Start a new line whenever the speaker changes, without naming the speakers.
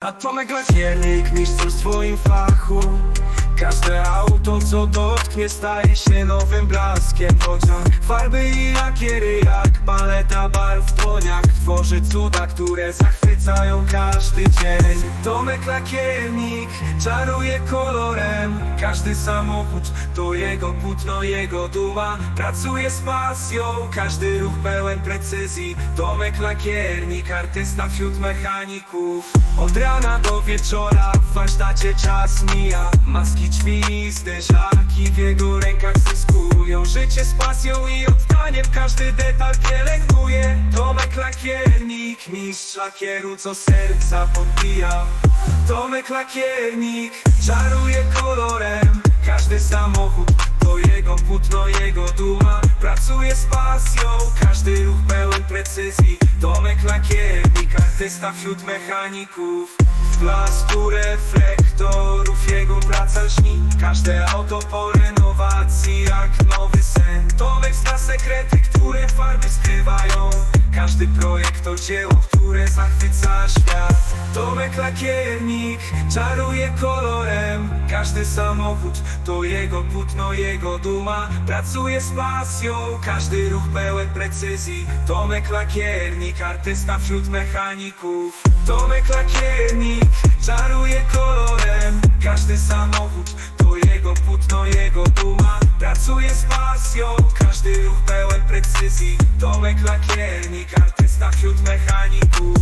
A Tomek Lakiernik, mistrz w swoim fachu. Każde auto co dotknie staje się nowym blaskiem. W Farby i lakiery jak paleta barw w dłoniach Tworzy cuda, które zachwycają każdy dzień. Tomek Lakiernik czaruje kolorem. Każdy samochód to jego płótno, jego duma. Pracuje z pasją, każdy ruch pełen precyzji. Tomek Lakiernik, artysta wśród mechaników. Od rana do wieczora w warsztacie czas mija. Maski ćwiste, szlaki w jego rękach zyskują. Życie z pasją i oddaniem każdy detal pielęgnuje. Tomek Lakiernik, mistrz lakieru co serca podbija. Tomek Lakiernik czaruje kolorem. Każdy samochód to jego płótno, jego duma. Pracuje z pasją, każdy ruch pełen precyzji. Tomek Lakiernik, artysta wśród mechaników. Blasku reflektorów jego praca lśni. Każde auto po to dzieło, które zachwyca świat. Tomek Lakiernik czaruje kolorem. Każdy samochód to jego płótno, jego duma. Pracuje z pasją, każdy ruch pełen precyzji. Tomek Lakiernik, artysta wśród mechaników. Tomek Lakiernik czaruje kolorem. Każdy samochód to jego płótno, jego duma. Pracuje z pasją, każdy ruch pełen precyzji. Tomek Lakiernik, artysta wśród mechaników